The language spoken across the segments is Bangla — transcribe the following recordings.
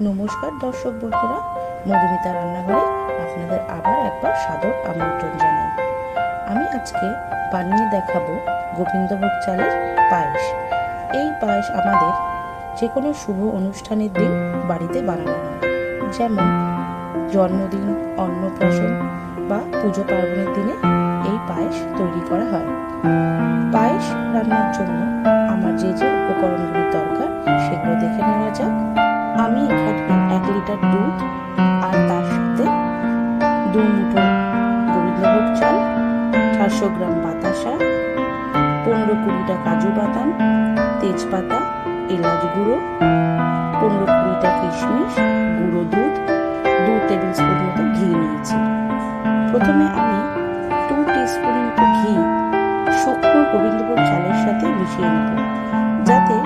নমস্কার দর্শক বন্ধুরা, মধুমিতা রান্নাঘরে আপনাদের আবার একবার সাদর আমন্ত্রণ জানাই। আমি আজকে বানিয়ে দেখাবো গোবিন্দভোগ চালের পায়েস। এই পায়েস আমাদের যে কোনো শুভ অনুষ্ঠানের দিন বাড়িতে বানানো হয়। যেমন জন্মদিন, অন্নপ্রাশন বা পুজো পার্বণের দিনে লিটার দুধ আর তার সাথে দু মুঠো গোবিন্দভোগ চাল, চারশো গ্রাম বাতাসা, পনেরো কুড়িটা কাজু বাদাম, তেজপাতা, এলাচ গুঁড়ো, পনেরো কুড়িটা কিশমিশ, গুঁড়ো দুধ, দু টেবিল স্পুন মতো ঘি নিয়েছি। প্রথমে আমি টু টিস্পুন মতো ঘি শুকনো গোবিন্দভোগ চালের সাথে মিশিয়ে নেব, যাতে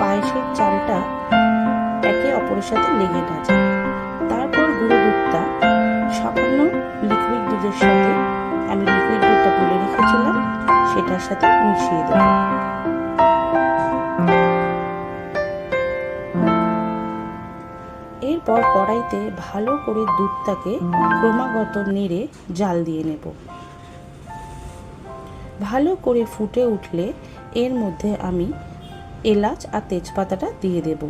পায়েসের চালটা একে অপরের সাথে লেগে না যায়। সামান্য লিকুইড দুধের সাথে আমি লিকুইড দুধটা তুলে রেখেছিলাম, সেটার সাথে মিশিয়ে দেব। এরপর কড়াইতে ভালো করে দুধটাকে ক্রমাগত নেড়ে জাল দিয়ে নেব। ভালো করে ফুটে উঠলে এর মধ্যে আমি এলাচ আর তেজপাতাটা দিয়ে দেব।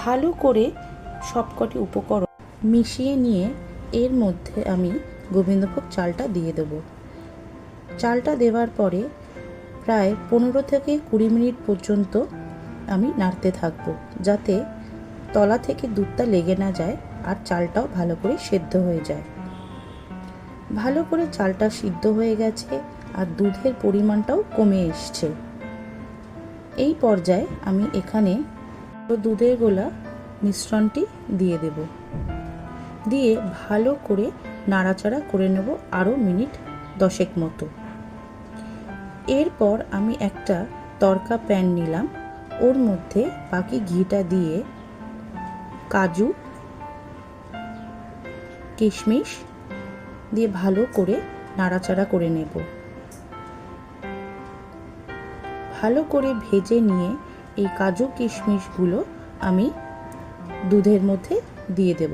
ভালো করে সবকটি উপকরণ মিশিয়ে নিয়ে এর মধ্যে আমি গোবিন্দভোগ চালটা দিয়ে দেব। চালটা দেওয়ার পরে প্রায় পনেরো থেকে কুড়ি মিনিট পর্যন্ত আমি নাড়তে থাকব, যাতে তলা থেকে দুধটা লেগে না যায় আর চালটাও ভালো করে সেদ্ধ হয়ে যায়। ভালো করে চালটা সিদ্ধ হয়ে গেছে আর দুধের পরিমাণটাও কমে এসছে। এই পর্যায়ে আমি এখানে দুধের গোলা মিশ্রণটি দিয়ে দেব। দিয়ে ভালো করে নাড়াচাড়া করে নেব আরও মিনিট দশেক মতো। এরপর আমি একটা তরকা প্যান নিলাম। ওর মধ্যে বাকি ঘিটা দিয়ে কাজু, কিশমিশ দিয়ে ভালো করে নাড়াচাড়া করে নেব। ভালো করে ভেজে নিয়ে এই কাজু কিশমিশগুলো আমি দুধের মধ্যে দিয়ে দেব।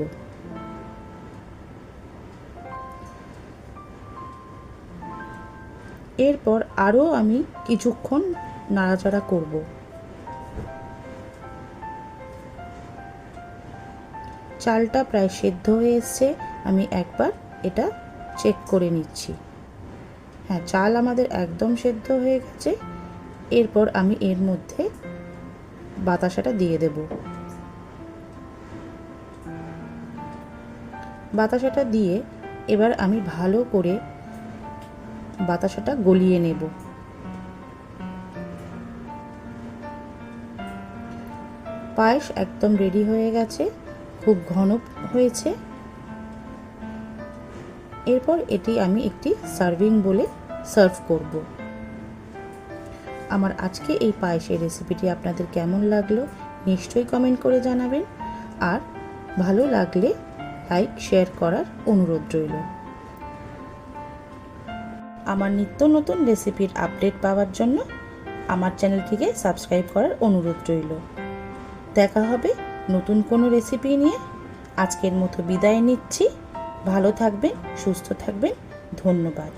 এরপর আরও আমি কিছুক্ষণ নাড়াচাড়া করব। চালটা প্রায় সেদ্ধ হয়ে এসছে, আমি একবার এটা চেক করে নিচ্ছি। হ্যাঁ চাল আমাদের একদম সেদ্ধ হয়ে গেছে, এরপর আমি এর মধ্যে বাতাসাটা দিয়ে দেব। বাতাসাটা দিয়ে এবার আমি ভালো করে বাতাসাটা গলিয়ে নেব। পায়েস একদম রেডি হয়ে গেছে, খুব ঘন হয়েছে। এরপর এটি আমি একটি সার্ভিং বলে সার্ভ করব। আমার আজকে এই পায়েসের রেসিপিটি আপনাদের কেমন লাগল নিশ্চয়ই কমেন্ট করে জানাবেন। আর ভালো লাগলে লাইক শেয়ার করার অনুরোধ রইল। আমার নিত্য নতুন রেসিপির আপডেট পাওয়ার জন্য আমার চ্যানেলটিকে সাবস্ক্রাইব করার অনুরোধ রইল। দেখা হবে নতুন কোনো রেসিপি নিয়ে। আজকের মতো বিদায় নিচ্ছি। ভালো থাকবেন, সুস্থ থাকবেন। ধন্যবাদ।